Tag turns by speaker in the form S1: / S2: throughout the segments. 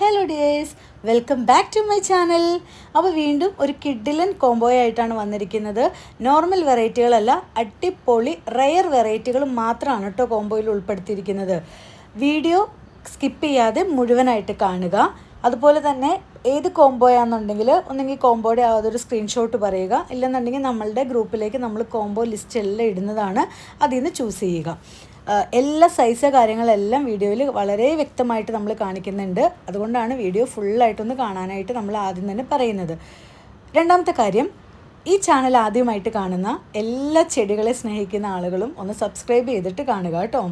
S1: Hello days welcome back to my channel അപ്പോൾ വീണ്ടും ഒരു കിഡിലൻ കോംബോ ആയിട്ടാണ് വന്നിരിക്കുന്നത്. നോർമൽ വെറൈറ്റികളല്ല അടിപൊളി റെയർ വെറൈറ്റികൾ മാത്രമാണ് കേട്ടോ കോംബോയിൽ ഉൾപ്പെടുത്തിയിരിക്കുന്നത്. വീഡിയോ സ്കിപ്പ് ചെയ്യാതെ മുഴുവനായിട്ട് കാണുക. അതുപോലെ തന്നെ ഏത് കോംബോയാണെന്നുണ്ടെങ്കിൽ ഒന്നെങ്കിൽ കോംബോയുടെ അതൊരു സ്ക്രീൻഷോട്ട് പറയുക. ഇല്ലെന്നുണ്ടെങ്കിൽ നമ്മളുടെ ഗ്രൂപ്പിലേക്ക് നമ്മൾ കോംബോ ലിസ്റ്റ് എല്ലാം ഇടുന്നതാണ്. അതിൽ നിന്ന് ചൂസ് ചെയ്യുക. എല്ലാ സൈസ് കാര്യങ്ങളെല്ലാം വീഡിയോയിൽ വളരെ വ്യക്തമായിട്ട് നമ്മൾ കാണിക്കുന്നുണ്ട്. അതുകൊണ്ടാണ് വീഡിയോ ഫുള്ളായിട്ടൊന്ന് കാണാനായിട്ട് നമ്മൾ ആദ്യം തന്നെ പറയുന്നത്. രണ്ടാമത്തെ കാര്യം ഈ ചാനൽ ആദ്യമായിട്ട് കാണുന്ന എല്ലാ ചെടികളെ സ്നേഹിക്കുന്ന ആളുകളും ഒന്ന് സബ്സ്ക്രൈബ് ചെയ്തിട്ട് കാണുക കേട്ടോ.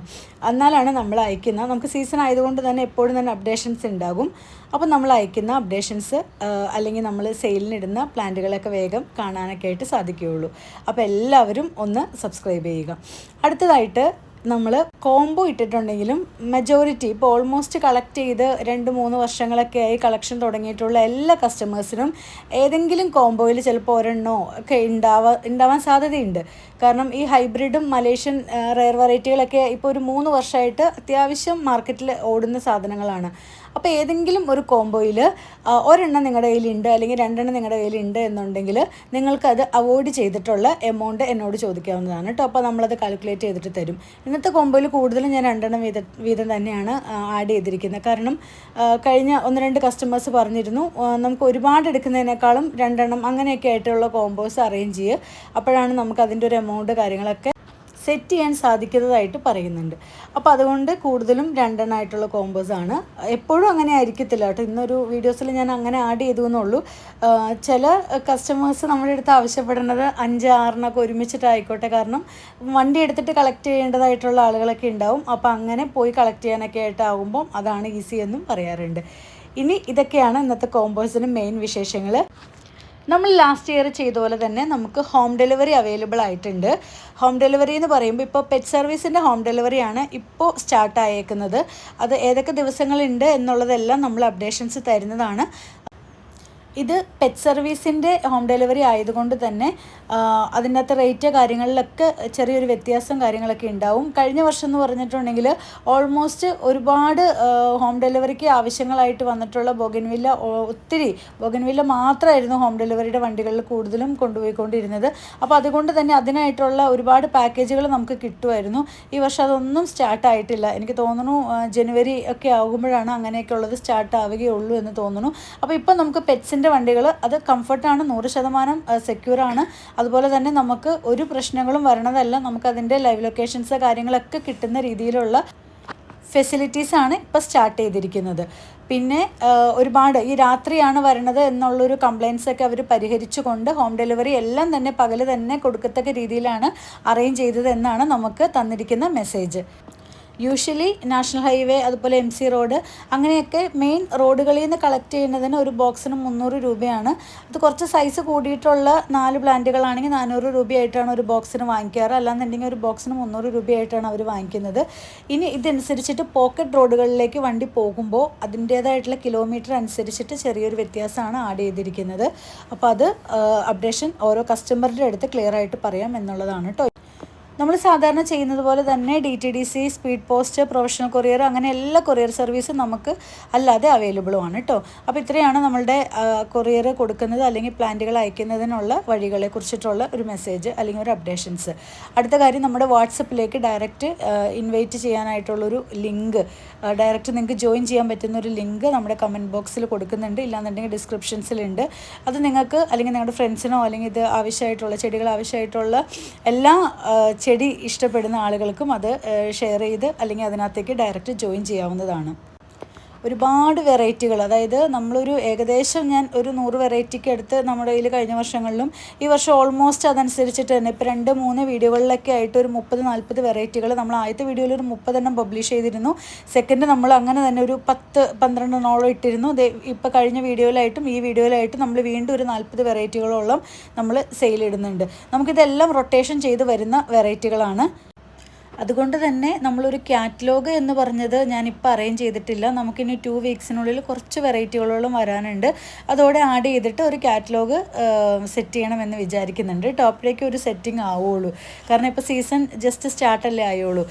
S1: എന്നാലാണ് നമ്മൾ അയക്കുന്ന നമുക്ക് സീസൺ ആയതുകൊണ്ട് തന്നെ എപ്പോഴും തന്നെ അപ്ഡേഷൻസ് ഉണ്ടാകും. അപ്പോൾ നമ്മൾ അയക്കുന്ന അപ്ഡേഷൻസ് അല്ലെങ്കിൽ നമ്മൾ സെയിലിനിടുന്ന പ്ലാന്റുകളൊക്കെ വേഗം കാണാനൊക്കെ ആയിട്ട് സാധിക്കുകയുള്ളൂ. അപ്പോൾ എല്ലാവരും ഒന്ന് സബ്സ്ക്രൈബ് ചെയ്യുക. അടുത്തതായിട്ട് നമ്മൾ കോംബോ ഇട്ടിട്ടുണ്ടെങ്കിലും മെജോറിറ്റി ഇപ്പോൾ ഓൾമോസ്റ്റ് കളക്ട് ചെയ്ത് രണ്ട് മൂന്ന് വർഷങ്ങളൊക്കെ ആയി കളക്ഷൻ തുടങ്ങിയിട്ടുള്ള എല്ലാ കസ്റ്റമേഴ്സിനും ഏതെങ്കിലും കോംബോയിൽ ചിലപ്പോൾ ഒരെണ്ണോ ഒക്കെ ഉണ്ടാവാ ഉണ്ടാവാൻ സാധ്യതയുണ്ട്. കാരണം ഈ ഹൈബ്രിഡും മലേഷ്യൻ റെയർ വെറൈറ്റികളൊക്കെ ഇപ്പോൾ ഒരു മൂന്ന് വർഷമായിട്ട് അത്യാവശ്യം മാർക്കറ്റിൽ ഓടുന്ന സാധനങ്ങളാണ്. അപ്പോൾ ഏതെങ്കിലും ഒരു കോംബോയിൽ ഒരെണ്ണം നിങ്ങളുടെ കയ്യിലുണ്ട് അല്ലെങ്കിൽ രണ്ടെണ്ണം നിങ്ങളുടെ കയ്യിലുണ്ട് എന്നുണ്ടെങ്കിൽ നിങ്ങൾക്കത് അവോയ്ഡ് ചെയ്തിട്ടുള്ള എമൗണ്ട് എന്നോട് ചോദിക്കാവുന്നതാണ്. കേട്ടോ അപ്പോൾ നമ്മളത് കാൽക്കുലേറ്റ് ചെയ്തിട്ട് തരും. ഇന്നത്തെ കോംബോയിൽ കൂടുതലും ഞാൻ രണ്ടെണ്ണം വീത വീതം തന്നെയാണ് ആഡ് ചെയ്തിരിക്കുന്നത്. കാരണം കഴിഞ്ഞ ഒന്ന് രണ്ട് കസ്റ്റമേഴ്സ് പറഞ്ഞിരുന്നു നമുക്ക് ഒരുപാട് എടുക്കുന്നതിനേക്കാളും രണ്ടെണ്ണം അങ്ങനെയൊക്കെ ആയിട്ടുള്ള കോമ്പോസ് അറേഞ്ച് ചെയ്യുക അപ്പോഴാണ് നമുക്ക് അതിന്റെ ഒരു എമൗണ്ട് കാര്യങ്ങളൊക്കെ സെറ്റ് ചെയ്യാൻ സാധിക്കുന്നതായിട്ട് പറയുന്നുണ്ട്. അപ്പോൾ അതുകൊണ്ട് കൂടുതലും രണ്ടെണ്ണമായിട്ടുള്ള കോംബോസ് ആണ്. എപ്പോഴും അങ്ങനെ ആയിരിക്കത്തില്ല കേട്ടോ. ഇന്നൊരു വീഡിയോസിൽ ഞാൻ അങ്ങനെ ആഡ് ചെയ്തു എന്നുള്ളൂ. ചില കസ്റ്റമേഴ്സ് നമ്മുടെ അടുത്ത് ആവശ്യപ്പെടുന്നത് അഞ്ച് ആറിനൊക്കെ ഒരുമിച്ചിട്ടായിക്കോട്ടെ. കാരണം വണ്ടി എടുത്തിട്ട് കളക്ട് ചെയ്യേണ്ടതായിട്ടുള്ള ആളുകളൊക്കെ ഉണ്ടാവും. അപ്പോൾ അങ്ങനെ പോയി കളക്ട് ചെയ്യാനൊക്കെ ആയിട്ടാകുമ്പം അതാണ് ഈസി എന്നും പറയാറുണ്ട്. ഇനി ഇതൊക്കെയാണ് ഇന്നത്തെ കോമ്പോസിന് മെയിൻ വിശേഷങ്ങൾ നമ്മൾ ലാസ്റ്റ് ഇയർ ചെയ്ത പോലെ തന്നെ നമുക്ക് ഹോം ഡെലിവറി അവൈലബിൾ ആയിട്ടുണ്ട്. ഹോം ഡെലിവറി എന്ന് പറയുമ്പോൾ ഇപ്പോൾ പെറ്റ് സർവീസിന്റെ ഹോം ഡെലിവറിയാണ് ഇപ്പോൾ സ്റ്റാർട്ട് ആയേക്കുന്നത്. അത് ഏതൊക്കെ ദിവസങ്ങളുണ്ട് എന്നുള്ളതെല്ലാം നമ്മൾ അപ്ഡേഷൻസ് തരുന്നതാണ്. ഇത് പെറ്റ് സർവീസിന്റെ ഹോം ഡെലിവറി ആയതുകൊണ്ട് തന്നെ അതിനകത്ത് റേറ്റ് കാര്യങ്ങളിലൊക്കെ ചെറിയൊരു വ്യത്യാസം കാര്യങ്ങളൊക്കെ ഉണ്ടാവും. കഴിഞ്ഞ വർഷം എന്ന് പറഞ്ഞിട്ടുണ്ടെങ്കിൽ ഓൾമോസ്റ്റ് ഒരുപാട് ഹോം ഡെലിവറിക്ക് ആവശ്യങ്ങളായിട്ട് വന്നിട്ടുള്ള ബൊഗൻവില്ല ഒത്തിരി ബൊഗൻവില്ല മാത്രമായിരുന്നു ഹോം ഡെലിവറിയുടെ വണ്ടികളിൽ കൂടുതലും കൊണ്ടുപോയിക്കൊണ്ടിരുന്നത്. അപ്പോൾ അതുകൊണ്ട് തന്നെ അതിനായിട്ടുള്ള ഒരുപാട് പാക്കേജുകൾ നമുക്ക് കിട്ടുമായിരുന്നു. ഈ വർഷം അതൊന്നും സ്റ്റാർട്ടായിട്ടില്ല എനിക്ക് തോന്നുന്നു ജനുവരി ഒക്കെ ആകുമ്പോഴാണ് അങ്ങനെയൊക്കെ ഉള്ളത് സ്റ്റാർട്ട് ആവുകയുള്ളൂ എന്ന് തോന്നുന്നു. അപ്പോൾ ഇപ്പം നമുക്ക് പെറ്റ്സിന്റെ വണ്ടികൾ അത് കംഫർട്ടാണ് നൂറ് ശതമാനം സെക്യൂറാണ്. അതുപോലെ തന്നെ നമുക്ക് ഒരു പ്രശ്നങ്ങളും വരണതല്ല. നമുക്ക് അതിന്റെ ലൈവ് ലൊക്കേഷൻസ് കാര്യങ്ങളൊക്കെ കിട്ടുന്ന രീതിയിലുള്ള ഫെസിലിറ്റീസാണ് ഇപ്പോൾ സ്റ്റാർട്ട് ചെയ്തിരിക്കുന്നത്. പിന്നെ ഒരുപാട് ഈ രാത്രിയാണ് വരണത് എന്നുള്ളൊരു കംപ്ലയിൻസ് ഒക്കെ അവർ പരിഹരിച്ചുകൊണ്ട് ഹോം ഡെലിവറി എല്ലാം തന്നെ പകൽ തന്നെ കൊടുക്കത്തക്ക രീതിയിലാണ് അറേഞ്ച് ചെയ്തത് എന്നാണ് നമുക്ക് തന്നിരിക്കുന്ന മെസ്സേജ്. യൂഷ്വലി നാഷണൽ ഹൈവേ അതുപോലെ എം സി റോഡ് അങ്ങനെയൊക്കെ മെയിൻ റോഡുകളിൽ നിന്ന് കളക്ട് ചെയ്യുന്നതിന് ഒരു ബോക്സിന് മുന്നൂറ് രൂപയാണ്. അത് കുറച്ച് സൈസ് കൂടിയിട്ടുള്ള നാല് പ്ലാന്റുകളാണെങ്കിൽ നാനൂറ് രൂപയായിട്ടാണ് ഒരു ബോക്സിന് വാങ്ങിക്കാറ്. അല്ലാന്നുണ്ടെങ്കിൽ ഒരു ബോക്സിന് മുന്നൂറ് രൂപയായിട്ടാണ് അവർ വാങ്ങിക്കുന്നത്. ഇനി ഇതനുസരിച്ചിട്ട് പോക്കറ്റ് റോഡുകളിലേക്ക് വണ്ടി പോകുമ്പോൾ അതിന്റേതായിട്ടുള്ള കിലോമീറ്റർ അനുസരിച്ചിട്ട് ചെറിയൊരു വ്യത്യാസമാണ് ആഡ് ചെയ്തിരിക്കുന്നത്. അപ്പോൾ അത് അപ്ഡേഷൻ ഓരോ കസ്റ്റമറുടെ അടുത്ത് ക്ലിയർ ആയിട്ട് പറയാം എന്നുള്ളതാണ് കേട്ടോ നമ്മൾ സാധാരണ ചെയ്യുന്നത് പോലെ തന്നെ D T D C speed post professional courier അങ്ങനെ എല്ലാ കൊറിയർ സർവീസും നമുക്ക് അല്ലാതെ അവൈലബിളും ആണ് കേട്ടോ അപ്പോൾ ഇത്രയാണ് നമ്മളുടെ കൊറിയർ കൊടുക്കുന്നത് അല്ലെങ്കിൽ പ്ലാന്റുകൾ അയക്കുന്നതിനുള്ള വഴികളെ കുറിച്ചിട്ടുള്ള ഒരു മെസ്സേജ് അല്ലെങ്കിൽ ഒരു അപ്ഡേഷൻസ് അടുത്ത കാര്യം നമ്മുടെ വാട്സപ്പിലേക്ക് ഡയറക്റ്റ് ഇൻവൈറ്റ് ചെയ്യാനായിട്ടുള്ളൊരു ലിങ്ക് ഡയറക്റ്റ് നിങ്ങൾക്ക് ജോയിൻ ചെയ്യാൻ പറ്റുന്ന ഒരു ലിങ്ക് നമ്മുടെ കമന്റ് ബോക്സിൽ കൊടുക്കുന്നുണ്ട്. ഇല്ലാന്നുണ്ടെങ്കിൽ ഡിസ്ക്രിപ്ഷൻസിലുണ്ട് അത് നിങ്ങൾക്ക് അല്ലെങ്കിൽ നിങ്ങളുടെ ഫ്രണ്ട്സിനോ അല്ലെങ്കിൽ ഇത് ആവശ്യമായിട്ടുള്ള ചെടികൾ ആവശ്യമായിട്ടുള്ള എല്ലാ ചെടി ഇഷ്ടപ്പെടുന്ന ആളുകൾക്കും അത് ഷെയർ ചെയ്ത് അല്ലെങ്കിൽ അതിനകത്തേക്ക് ഡയറക്റ്റ് ജോയിൻ ചെയ്യാവുന്നതാണ്. ഒരുപാട് വെറൈറ്റികൾ. അതായത് നമ്മളൊരു ഏകദേശം ഞാൻ ഒരു നൂറ് വെറൈറ്റിക്ക് എടുത്ത് നമ്മുടെ കയ്യിൽ കഴിഞ്ഞ വർഷങ്ങളിലും ഈ വർഷം ഓൾമോസ്റ്റ് അതനുസരിച്ചിട്ട് തന്നെ ഇപ്പോൾ രണ്ട് മൂന്ന് വീഡിയോകളിലൊക്കെ ആയിട്ട് ഒരു മുപ്പത് നാൽപ്പത് വെറൈറ്റികൾ നമ്മൾ ആദ്യത്തെ വീഡിയോയിൽ ഒരു മുപ്പതെണ്ണം പബ്ലിഷ് ചെയ്തിരുന്നു. സെക്കൻഡ് നമ്മൾ അങ്ങനെ തന്നെ ഒരു പത്ത് പന്ത്രണ്ടെണ്ണോളം ഇട്ടിരുന്നു. ഇപ്പോൾ കഴിഞ്ഞ വീഡിയോയിലായിട്ടും ഈ വീഡിയോയിലായിട്ടും നമ്മൾ വീണ്ടും ഒരു നാൽപ്പത് വെറൈറ്റികളോളം നമ്മൾ സെയിൽ ഇടുന്നുണ്ട്. നമുക്കിതെല്ലാം റൊട്ടേഷൻ ചെയ്ത് വരുന്ന വെറൈറ്റികളാണ്. അതുകൊണ്ട് തന്നെ നമ്മളൊരു കാറ്റലോഗ് എന്ന് പറഞ്ഞത് ഞാനിപ്പോൾ അറേഞ്ച് ചെയ്തിട്ടില്ല. നമുക്കിനി ടു വീക്സിനുള്ളിൽ കുറച്ച് വെറൈറ്റികളോളം വരാനുണ്ട്. അതോടെ ആഡ് ചെയ്തിട്ട് ഒരു കാറ്റലോഗ് സെറ്റ് ചെയ്യണമെന്ന് വിചാരിക്കുന്നുണ്ട്. ടോപ്പിലേക്ക് ഒരു സെറ്റിംഗ് ആവുള്ളൂ. കാരണം ഇപ്പോൾ സീസൺ ജസ്റ്റ് സ്റ്റാർട്ടല്ലേ ആയുള്ളൂ.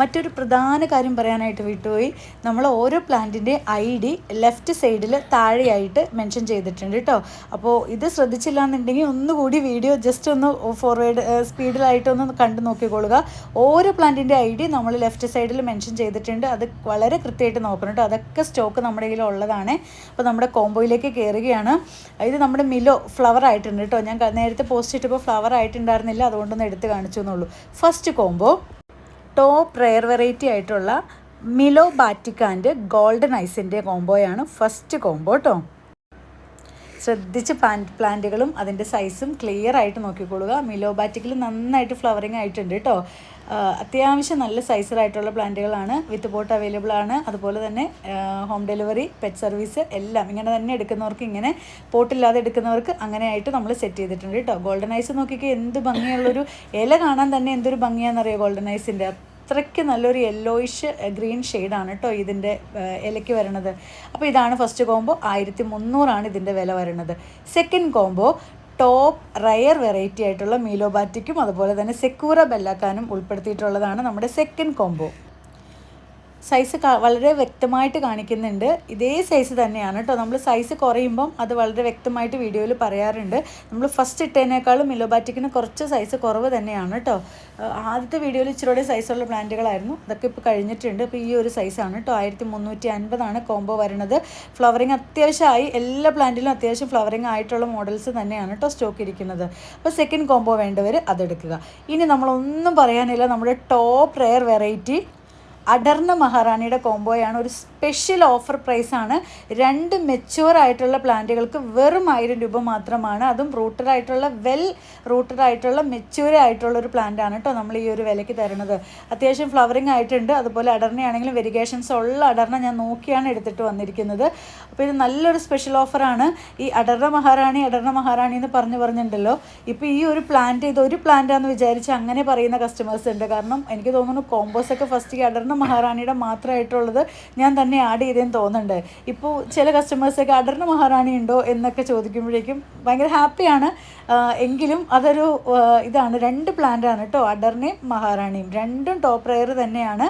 S1: മറ്റൊരു പ്രധാന കാര്യം പറയാനായിട്ട് വിട്ടുപോയി. നമ്മൾ ഓരോ പ്ലാന്റിന്റെ ഐ ഡി ലെഫ്റ്റ് സൈഡിൽ താഴെയായിട്ട് മെൻഷൻ ചെയ്തിട്ടുണ്ട് കേട്ടോ. അപ്പോൾ ഇത് ശ്രദ്ധിച്ചില്ല എന്നുണ്ടെങ്കിൽ ഒന്നുകൂടി വീഡിയോ ജസ്റ്റ് ഒന്ന് ഫോർവേഡ് സ്പീഡിലായിട്ട് ഒന്ന് കണ്ടു നോക്കിക്കൊള്ളുക. ഓരോ പ്ലാന്റിന്റെ ഐ ഡി നമ്മൾ ലെഫ്റ്റ് സൈഡിൽ മെൻഷൻ ചെയ്തിട്ടുണ്ട്. അത് വളരെ കൃത്യമായിട്ട് നോക്കണം കേട്ടോ. അതൊക്കെ സ്റ്റോക്ക് നമ്മുടെ കയ്യിൽ ഉള്ളതാണ്. അപ്പോൾ നമ്മുടെ കോംബോയിലേക്ക് കയറുകയാണ് ഇത് നമ്മുടെ മിലോ ഫ്ലവർ ആയിട്ടുണ്ട് കേട്ടോ. ഞാൻ നേരത്തെ പോസ്റ്റ് ഇട്ടപ്പോൾ ഫ്ലവർ ആയിട്ടുണ്ടായിരുന്നില്ല. അതുകൊണ്ടൊന്ന് എടുത്ത് കാണിച്ചു എന്നുള്ളൂ. First combo. Top rare variety ആയിട്ടുള്ള മിലോ ബാറ്റിക്കാന്റെ ഗോൾഡൻ ഐസിന്റെ കോംബോയാണ് ഫസ്റ്റ് കോംബോ കേട്ടോ ശ്രദ്ധിച്ച് പ്ലാന്റ് പ്ലാന്റുകളും അതിന്റെ സൈസും ക്ലിയർ ആയിട്ട് നോക്കിക്കൊള്ളുക. മിലോബാറ്റിക്കിൽ നന്നായിട്ട് ഫ്ലവറിങ് ആയിട്ടുണ്ട് കേട്ടോ അത്യാവശ്യം നല്ല സൈസിലായിട്ടുള്ള പ്ലാന്റുകളാണ് വിത്ത് പോട്ട് അവൈലബിൾ ആണ്. അതുപോലെ തന്നെ ഹോം ഡെലിവറി പെറ്റ് സർവീസ് എല്ലാം ഇങ്ങനെ തന്നെ എടുക്കുന്നവർക്ക് ഇങ്ങനെ പോട്ടില്ലാതെ എടുക്കുന്നവർക്ക് അങ്ങനെയായിട്ട് നമ്മൾ സെറ്റ് ചെയ്തിട്ടുണ്ട് കേട്ടോ ഗോൾഡൻ ഐസ് നോക്കിക്കേ എന്ത് ഭംഗിയുള്ളൊരു ഇല കാണാൻ തന്നെ എന്തൊരു ഭംഗിയാണെന്നറിയോ? ഗോൾഡൻ ഐസിന്റെ അത്രയ്ക്ക് നല്ലൊരു യെല്ലോയിഷ് ഗ്രീൻ ഷെയ്ഡാണ് കേട്ടോ ഇതിന്റെ ഇലയ്ക്ക് വരണത്. അപ്പോൾ ഇതാണ് ഫസ്റ്റ് കോംബോ ആയിരത്തി മുന്നൂറാണ് ഇതിന്റെ വില വരുന്നത് second combo top rare variety ആയിട്ടുള്ള മീലോബാറ്റിക്കും അതുപോലെ തന്നെ സെക്കൂറ ബെല്ലാക്കാനും ഉൾപ്പെടുത്തിയിട്ടുള്ളതാണ് നമ്മുടെ സെക്കൻഡ് കോംബോ സൈസ് വളരെ വ്യക്തമായിട്ട് കാണിക്കുന്നുണ്ട്. ഇതേ സൈസ് തന്നെയാണ് കേട്ടോ നമ്മൾ സൈസ് കുറയുമ്പം അത് വളരെ വ്യക്തമായിട്ട് വീഡിയോയിൽ പറയാറുണ്ട്. നമ്മൾ ഫസ്റ്റ് ഇട്ടതിനേക്കാളും മിലോബാറ്റിക്കിന് കുറച്ച് സൈസ് കുറവ് തന്നെയാണ് കേട്ടോ ആദ്യത്തെ വീഡിയോയിൽ ഇച്ചിരി സൈസുള്ള പ്ലാന്റുകളായിരുന്നു അതൊക്കെ ഇപ്പോൾ കഴിഞ്ഞിട്ടുണ്ട്. അപ്പോൾ ഈ ഒരു സൈസാണ് കേട്ടോ ആയിരത്തി മുന്നൂറ്റി അൻപതാണ് കോംബോ വരുന്നത്. ഫ്ലവറിങ് അത്യാവശ്യമായി. എല്ലാ പ്ലാന്റിലും അത്യാവശ്യം ഫ്ലവറിങ് ആയിട്ടുള്ള മോഡൽസ് തന്നെയാണ് കേട്ടോ സ്റ്റോക്ക് ഇരിക്കുന്നത്. അപ്പോൾ സെക്കൻഡ് കോംബോ വേണ്ടവർ അതെടുക്കുക. ഇനി നമ്മളൊന്നും പറയാനില്ല. നമ്മുടെ ടോപ്പ് റെയർ വെറൈറ്റി അടർന്ന മഹാറാണിയുടെ കോംബോയാണ്. ഒരു സ്പെഷ്യൽ ഓഫർ പ്രൈസാണ് രണ്ട് മെച്യൂർ ആയിട്ടുള്ള പ്ലാന്റുകൾക്ക് വെറും ആയിരം രൂപ മാത്രമാണ്. അതും റൂട്ടഡ് ആയിട്ടുള്ള വെൽ റൂട്ടഡ് ആയിട്ടുള്ള മെച്യൂർ ആയിട്ടുള്ള ഒരു പ്ലാന്റ് ആണ് കേട്ടോ നമ്മൾ ഈ ഒരു വിലയ്ക്ക് തരുന്നത്. അത്യാവശ്യം ഫ്ലവറിങ് ആയിട്ടുണ്ട്. അതുപോലെ അടർണയാണെങ്കിലും വെരിഗേഷൻസ് ഉള്ള അടർണ ഞാൻ നോക്കിയാണ് എടുത്തിട്ട് വന്നിരിക്കുന്നത്. അപ്പോൾ ഇത് നല്ലൊരു സ്പെഷ്യൽ ഓഫറാണ് ഈ അടർണ മഹാറാണി അടർണ മഹാറാണി എന്ന് പറഞ്ഞു പറഞ്ഞിട്ടുണ്ടല്ലോ. ഇപ്പോൾ ഈ ഒരു പ്ലാന്റ് ഇത് ഒരു പ്ലാന്റാന്ന് വിചാരിച്ച് അങ്ങനെ പറയുന്ന കസ്റ്റമേഴ്സ് ഉണ്ട്. കാരണം എനിക്ക് തോന്നുന്നു കോമ്പോസൊക്കെ ഫസ്റ്റ് ഈ അടർണ മഹാറാണിയുടെ മാത്രമായിട്ടുള്ളത് ഞാൻ തന്നെ ആഡ് ചെയ്തേന്ന് തോന്നുന്നുണ്ട്. ഇപ്പോൾ ചില കസ്റ്റമേഴ്സൊക്കെ അടർന്ന മഹാറാണി ഉണ്ടോ? എന്നൊക്കെ ചോദിക്കുമ്പോഴേക്കും ഭയങ്കര ഹാപ്പിയാണ് എങ്കിലും അതൊരു ഇതാണ്. രണ്ട് പ്ലാന്റാണ് കേട്ടോ അടർനെയും മഹാറാണിയും. രണ്ടും ടോപ്പ് റെയർ തന്നെയാണ്.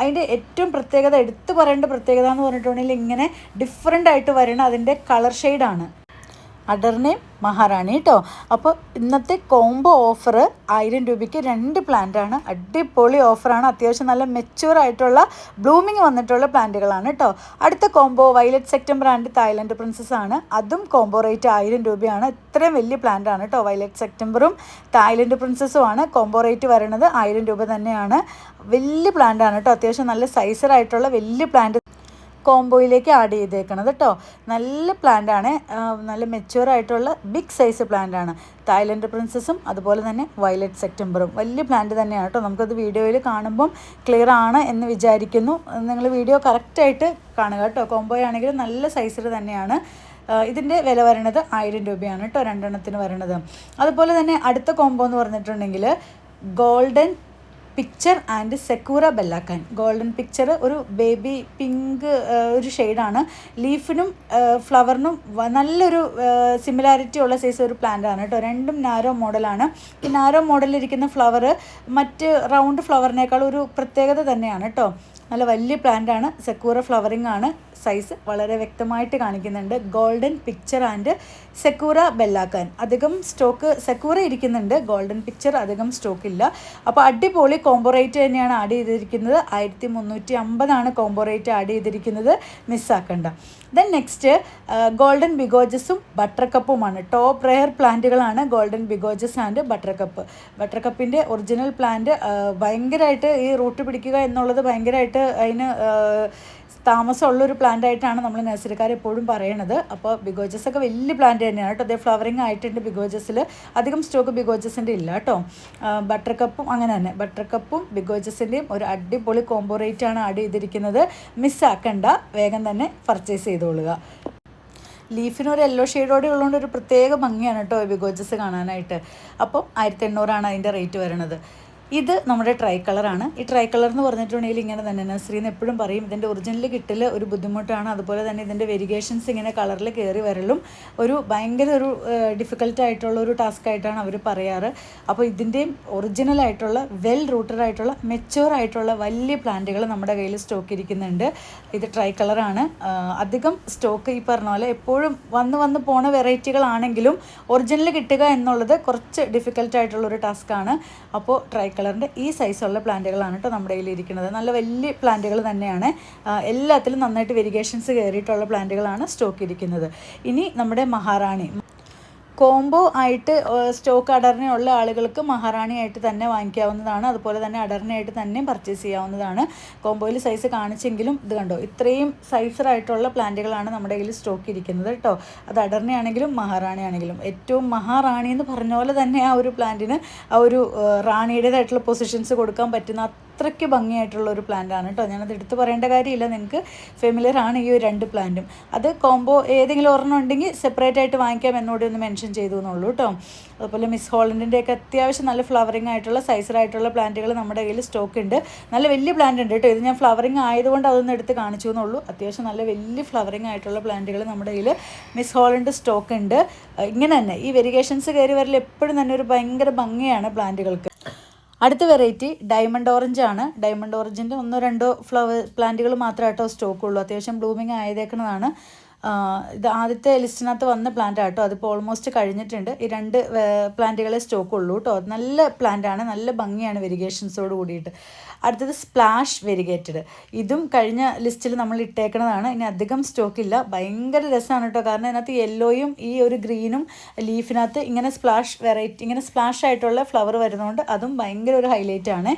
S1: അതിന്റെ ഏറ്റവും പ്രത്യേകത എടുത്തു പറയേണ്ട പ്രത്യേകത എന്ന് പറഞ്ഞിട്ടുണ്ടെങ്കിൽ ഇങ്ങനെ ഡിഫറെന്റ് ആയിട്ട് വരുന്ന അതിന്റെ കളർ ഷെയ്ഡാണ് അടർണയും മഹാറാണി കേട്ടോ അപ്പോൾ ഇന്നത്തെ കോംബോ ഓഫർ ആയിരം രൂപയ്ക്ക് രണ്ട് പ്ലാന്റാണ് അടിപൊളി ഓഫറാണ് അത്യാവശ്യം നല്ല മെച്യൂർ ആയിട്ടുള്ള ബ്ലൂമിങ് വന്നിട്ടുള്ള പ്ലാന്റുകളാണ് കേട്ടോ അടുത്ത combo violet September and Thailand princess ആണ്. അതും കോംബോ റേറ്റ് ആയിരം രൂപയാണ്. ഇത്രയും വലിയ പ്ലാന്റാണ് കേട്ടോ വയലറ്റ് സെപ്റ്റംബറും തായ്ലൻഡ് പ്രിൻസസും ആണ്. കോംബോ റേറ്റ് വരുന്നത് ആയിരം രൂപ തന്നെയാണ്. വലിയ പ്ലാന്റാണ് കേട്ടോ അത്യാവശ്യം നല്ല സൈസർ ആയിട്ടുള്ള വലിയ പ്ലാന്റ് കോംബോയിലേക്ക് ആഡ് ചെയ്തേക്കണത് കേട്ടോ നല്ല പ്ലാന്റ് ആണ്. നല്ല മെച്യൂർ ആയിട്ടുള്ള ബിഗ് സൈസ് പ്ലാന്റ് ആണ്. തായ്ലൻഡ് പ്രിൻസസും അതുപോലെ തന്നെ വയലറ്റ് സെപ്റ്റംബറും വലിയ പ്ലാന്റ് തന്നെയാണ് കേട്ടോ നമുക്കത് വീഡിയോയിൽ കാണുമ്പം ക്ലിയർ ആണ് എന്ന് വിചാരിക്കുന്നു. നിങ്ങൾ വീഡിയോ കറക്റ്റായിട്ട് കാണുക കേട്ടോ കോംബോ ആണെങ്കിൽ നല്ല സൈസിൽ തന്നെയാണ്. ഇതിന്റെ വില വരണത് ആയിരം രൂപയാണ് കേട്ടോ രണ്ടെണ്ണത്തിന് വരണത് അതുപോലെ തന്നെ അടുത്ത കോംബോ എന്ന് പറഞ്ഞിട്ടുണ്ടെങ്കിൽ ഗോൾഡൻ പിക്ചർ ആൻഡ് സെക്കൂറ ബെല്ലാക്കാൻ ഗോൾഡൻ പിക്ചർ ഒരു ബേബി പിങ്ക് ഒരു ഷെയ്ഡാണ് ലീഫിനും ഫ്ലവറിനും നല്ലൊരു സിമിലാരിറ്റി ഉള്ള സൈസ് ഒരു പ്ലാന്റ് ആണ് കേട്ടോ രണ്ടും നാരോ മോഡലാണ് ഈ നാരോ മോഡലിരിക്കുന്ന ഫ്ലവർ മറ്റ് റൗണ്ട് ഫ്ലവറിനേക്കാൾ ഒരു പ്രത്യേകത തന്നെയാണ് കേട്ടോ നല്ല വലിയ പ്ലാന്റ് ആണ്. സെക്കൂറ ഫ്ലവറിംഗ് ആണ്. സൈസ് വളരെ വ്യക്തമായിട്ട് കാണിക്കുന്നുണ്ട്. ഗോൾഡൻ പിക്ചർ ആൻഡ് സെക്കൂറ ബെല്ലാക്കാൻ അധികം സ്റ്റോക്ക് സെക്കൂറ ഇരിക്കുന്നുണ്ട്. ഗോൾഡൻ പിക്ചർ അധികം സ്റ്റോക്ക് ഇല്ല. അപ്പോൾ അടിപൊളി കോംബോ റേറ്റ് തന്നെയാണ് ആഡ് ചെയ്തിരിക്കുന്നത്. ആയിരത്തി മുന്നൂറ്റി അമ്പതാണ് കോംബോ റേറ്റ് ആഡ് ചെയ്തിരിക്കുന്നത് മിസ്സാക്കണ്ട ദെൻ നെക്സ്റ്റ് ഗോൾഡൻ ബിഗോജസും ബട്ടർ കപ്പുമാണ് ടോപ്പ് റെയർ പ്ലാന്റുകളാണ് ഗോൾഡൻ ബിഗോജസ് ആൻഡ് ബട്ടർ കപ്പ് ബട്ടർ കപ്പിന്റെ ഒറിജിനൽ പ്ലാന്റ് ഭയങ്കരമായിട്ട് ഈ റൂട്ട് പിടിക്കുക എന്നുള്ളത് ഭയങ്കരമായിട്ട് അതിന് ആ, താമസമുള്ളൊരു പ്ലാന്റ് ആയിട്ടാണ് നമ്മൾ നഴ്സറിക്കാർ എപ്പോഴും പറയണത്. അപ്പോൾ ബിഗോജസ് ഒക്കെ വലിയ പ്ലാന്റ് തന്നെയാണ് കേട്ടോ. അതേ ഫ്ലവറിങ് ആയിട്ടുണ്ട് ബിഗോജസിൽ അധികം സ്റ്റോക്ക് ബിഗോജസിന്റെ ഇല്ല കേട്ടോ. ബട്ടർ കപ്പും അങ്ങനെ തന്നെ. ബട്ടർ കപ്പും ബിഗോജസിന്റെയും ഒരു അടിപൊളി കോംബോ റേറ്റ് ആണ് ആഡ് ചെയ്തിരിക്കുന്നത്. മിസ്സാക്കണ്ട വേഗം തന്നെ പർച്ചേസ് ചെയ്തോളുക. ലീഫിന് ഒരു യെല്ലോ ഷെയ്ഡോടെ ഉള്ളതുകൊണ്ട് ഒരു പ്രത്യേക ഭംഗിയാണ് കേട്ടോ ബിഗോജസ് കാണാനായിട്ട്. അപ്പം ആയിരത്തി എണ്ണൂറാണ് അതിന്റെ റേറ്റ് വരുന്നത് ഇത് നമ്മുടെ ട്രൈ കളറാണ് ഈ ട്രൈ കളർ എന്ന് പറഞ്ഞിട്ടുണ്ടെങ്കിൽ ഇങ്ങനെ തന്നെ നസ്രീന്ന് എപ്പോഴും പറയും. ഇതിന്റെ ഒറിജിനൽ കിട്ടൽ ഒരു ബുദ്ധിമുട്ടാണ്. അതുപോലെ തന്നെ ഇതിന്റെ വെരിഗേഷൻസ് ഇങ്ങനെ കളറിൽ കയറി വരലും ഒരു ഭയങ്കര ഒരു ഡിഫിക്കൽട്ട് ആയിട്ടുള്ള ഒരു ടാസ്ക് ആയിട്ടാണ് അവർ പറയാറ്. അപ്പോൾ ഇതിന്റെയും ഒറിജിനൽ ആയിട്ടുള്ള വെൽ റൂട്ടഡ് ആയിട്ടുള്ള മെച്ചുവർ ആയിട്ടുള്ള വലിയ പ്ലാന്റുകൾ നമ്മുടെ കയ്യിൽ സ്റ്റോക്ക് ഇരിക്കുന്നുണ്ട്. ഇത് ട്രൈ കളറാണ് അധികം സ്റ്റോക്ക് ഈ പറഞ്ഞ പോലെ എപ്പോഴും വന്ന് വന്ന് പോണ വെറൈറ്റികളാണെങ്കിലും ഒറിജിനൽ കിട്ടുക എന്നുള്ളത് കുറച്ച് ഡിഫിക്കൽട്ട് ആയിട്ടുള്ള ഒരു ടാസ്ക്കാണ് അപ്പോൾ ട്രൈ കളറിന്റെ ഈ സൈസുള്ള പ്ലാന്റുകളാണ് കേട്ടോ നമ്മുടെ കയ്യിൽ ഇരിക്കുന്നത്. നല്ല വലിയ പ്ലാന്റുകൾ തന്നെയാണ്. എല്ലാത്തിലും നന്നായിട്ട് വെരിഗേഷൻസ് കയറിയിട്ടുള്ള പ്ലാന്റുകളാണ് സ്റ്റോക്ക് ഇരിക്കുന്നത്. ഇനി നമ്മുടെ മഹാറാണി. കോംബോ ആയിട്ട് സ്റ്റോക്ക് അടർനയുള്ള ആളുകൾക്ക് മഹാറാണിയായിട്ട് തന്നെ വാങ്ങിക്കാവുന്നതാണ്. അതുപോലെ തന്നെ അടർനയായിട്ട് തന്നെ പർച്ചേസ് ചെയ്യാവുന്നതാണ്. കോംബോയിൽ സൈസ് കാണിച്ചെങ്കിലും ഇത് കണ്ടോ ഇത്രയും സൈസറായിട്ടുള്ള പ്ലാന്റുകളാണ് നമ്മുടെ കയ്യിൽ സ്റ്റോക്ക് ഇരിക്കുന്നത് കേട്ടോ അത് അടർനയാണെങ്കിലും മഹാറാണി ആണെങ്കിലും ഏറ്റവും മഹാറാണി എന്ന് പറഞ്ഞ പോലെ തന്നെ ആ ഒരു പ്ലാന്റിന് ആ ഒരു റാണിയുടേതായിട്ടുള്ള പൊസിഷൻസ് കൊടുക്കാൻ പറ്റുന്ന അത്രയ്ക്ക് ഭംഗിയായിട്ടുള്ള ഒരു പ്ലാന്റ് ആണ് കേട്ടോ. ഞാനത് എടുത്ത് പറയേണ്ട കാര്യമില്ല. നിങ്ങൾക്ക് ഫെമിലിയർ ആണ് ഈ രണ്ട് പ്ലാന്റും. അത് കോംബോ ഏതെങ്കിലും ഒരെണ്ണം ഉണ്ടെങ്കിൽ സെപ്പറേറ്റ് ആയിട്ട് വാങ്ങിക്കാം എന്നോട് ഒന്ന് മെൻഷൻ ചെയ്തു എന്നുള്ളൂ കേട്ടോ. അതുപോലെ മിസ് ഹോളൻഡിന്റെ ഒക്കെ അത്യാവശ്യം നല്ല ഫ്ലവറിങ് ആയിട്ടുള്ള സൈസറായിട്ടുള്ള പ്ലാന്റുകൾ നമ്മുടെ കയ്യിൽ സ്റ്റോക്ക് ഉണ്ട്. നല്ല വലിയ പ്ലാന്റ് ഉണ്ട് കേട്ടോ. ഇത് ഞാൻ ഫ്ലവറിങ് ആയതുകൊണ്ട് അതൊന്നും എടുത്ത് കാണിച്ചു എന്നുള്ളൂ. അത്യാവശ്യം നല്ല വലിയ ഫ്ലവറിങ് ആയിട്ടുള്ള പ്ലാന്റുകൾ നമ്മുടെ കയ്യിൽ മിസ് ഹോളണ്ട് സ്റ്റോക്ക് ഉണ്ട്. ഇങ്ങനെ തന്നെ. ഈ വെരിഗേഷൻസ് കയറി വരൽ എപ്പോഴും തന്നെ ഒരു ഭയങ്കര ഭംഗിയാണ് പ്ലാന്റുകൾക്ക്. അടുത്ത വെറൈറ്റി ഡയമണ്ട് ഓറഞ്ച് ആണ്. ഡയമണ്ട് ഓറഞ്ചിന്റെ ഒന്നോ രണ്ടോ ഫ്ലവർ പ്ലാന്റുകൾ മാത്രമായിട്ടോ കേട്ടോ സ്റ്റോക്ക് ഉള്ളൂ. അത്യാവശ്യം ബ്ലൂമിങ് ആയതേക്കുന്നതാണ് ഇത് ആദ്യത്തെ ലിസ്റ്റിനകത്ത് വന്ന പ്ലാന്റ് ആട്ടോ അതിപ്പോൾ ഓൾമോസ്റ്റ് കഴിഞ്ഞിട്ടുണ്ട്. ഈ രണ്ട് പ്ലാന്റുകളെ സ്റ്റോക്ക് ഉള്ളൂ കേട്ടോ. നല്ല പ്ലാന്റ് ആണ്. നല്ല ഭംഗിയാണ് വെരിഗേഷൻസോട് കൂടിയിട്ട്. അടുത്തത് സ്പ്ലാഷ് വെരിഗേറ്റഡ് ഇതും കഴിഞ്ഞ ലിസ്റ്റിൽ നമ്മൾ ഇട്ടേക്കുന്നതാണ് ഇനി അധികം സ്റ്റോക്കില്ല ഭയങ്കര രസമാണ് കേട്ടോ. കാരണം ഇതിനകത്ത് യെല്ലോയും ഈ ഒരു ഗ്രീനും ലീഫിനകത്ത് ഇങ്ങനെ സ്പ്ലാഷ് വെറൈറ്റി ഇങ്ങനെ സ്പ്ലാഷ് ആയിട്ടുള്ള ഫ്ലവർ വരുന്നതുകൊണ്ട് അതും ഭയങ്കര ഒരു ഹൈലൈറ്റ് ആണ്.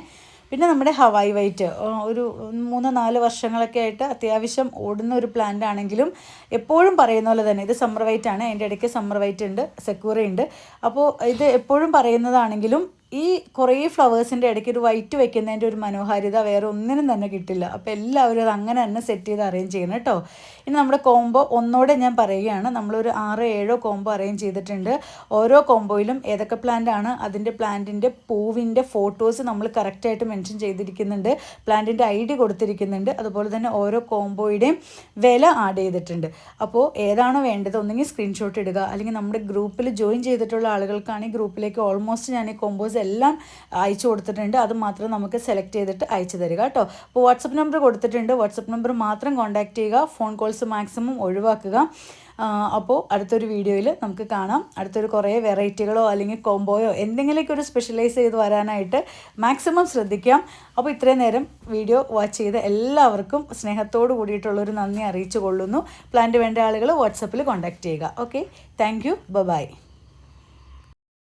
S1: പിന്നെ നമ്മുടെ ഹവായ് വൈറ്റ് ഒരു മൂന്ന് നാല് വർഷങ്ങളൊക്കെ ആയിട്ട് അത്യാവശ്യം ഓടുന്ന ഒരു പ്ലാന്റ് ആണെങ്കിലും എപ്പോഴും പറയുന്ന പോലെ തന്നെ ഇത് സമ്മർ വൈറ്റ് ആണ് അതിന്റെ ഇടയ്ക്ക് സമ്മർ വൈറ്റ് ഉണ്ട് സെക്യൂറ ഉണ്ട്. അപ്പോൾ ഇത് എപ്പോഴും പറയുന്നതാണെങ്കിലും ഈ കുറേ ഫ്ലവേഴ്സിന്റെ ഇടയ്ക്ക് ഒരു വൈറ്റ് വെക്കുന്നതിന്റെ ഒരു മനോഹാരിത വേറെ ഒന്നിനും തന്നെ കിട്ടില്ല. അപ്പോൾ എല്ലാവരും അത് അങ്ങനെ തന്നെ സെറ്റ് ചെയ്ത് അറേഞ്ച് ചെയ്യണം കേട്ടോ. ഇനി നമ്മുടെ കോംബോ ഒന്നോടെ ഞാൻ പറയുകയാണ്. നമ്മളൊരു ആറ് ഏഴോ കോംബോ അറേഞ്ച് ചെയ്തിട്ടുണ്ട്. ഓരോ കോംബോയിലും ഏതൊക്കെ പ്ലാന്റ് ആണ് അതിന്റെ പ്ലാന്റിന്റെ പൂവിന്റെ ഫോട്ടോസ് നമ്മൾ കറക്റ്റായിട്ട് മെൻഷൻ ചെയ്തിരിക്കുന്നുണ്ട്. പ്ലാന്റിന്റെ ഐ ഡി കൊടുത്തിരിക്കുന്നുണ്ട്. അതുപോലെ തന്നെ ഓരോ കോംബോയുടെയും വില ആഡ് ചെയ്തിട്ടുണ്ട്. അപ്പോൾ ഏതാണോ വേണ്ടത് ഒന്നെങ്കിൽ സ്ക്രീൻഷോട്ട് ഇടുക. അല്ലെങ്കിൽ നമ്മുടെ ഗ്രൂപ്പിൽ ജോയിൻ ചെയ്തിട്ടുള്ള ആളുകൾക്കാണ് ഈ ഗ്രൂപ്പിലേക്ക് ഓൾമോസ്റ്റ് ഞാൻ ഈ കോംബോസ് എല്ലാം അയച്ചു കൊടുത്തിട്ടുണ്ട്. അത് മാത്രം നമുക്ക് സെലക്ട് ചെയ്തിട്ട് അയച്ചു തരിക കേട്ടോ. അപ്പോൾ വാട്സപ്പ് നമ്പർ കൊടുത്തിട്ടുണ്ട്. വാട്സപ്പ് നമ്പർ മാത്രം കോൺടാക്റ്റ് ചെയ്യുക. ഫോൺ കോൾസ് മാക്സിമം ഒഴിവാക്കുക. അപ്പോൾ അടുത്തൊരു വീഡിയോയിൽ നമുക്ക് കാണാം. അടുത്തൊരു കുറേ വെറൈറ്റികളോ അല്ലെങ്കിൽ കോംബോയോ എന്തെങ്കിലുമൊക്കെ ഒരു സ്പെഷ്യലൈസ് ചെയ്ത് വരാനായിട്ട് മാക്സിമം ശ്രദ്ധിക്കാം. അപ്പോൾ ഇത്രയും നേരം വീഡിയോ വാച്ച് ചെയ്ത എല്ലാവർക്കും സ്നേഹത്തോട് കൂടിയിട്ടുള്ളൊരു നന്ദി അറിയിച്ചു കൊള്ളുന്നു. പ്ലാന്റ് വേണ്ട ആളുകൾ വാട്സപ്പിൽ കോൺടാക്റ്റ് ചെയ്യുക. Okay thank you by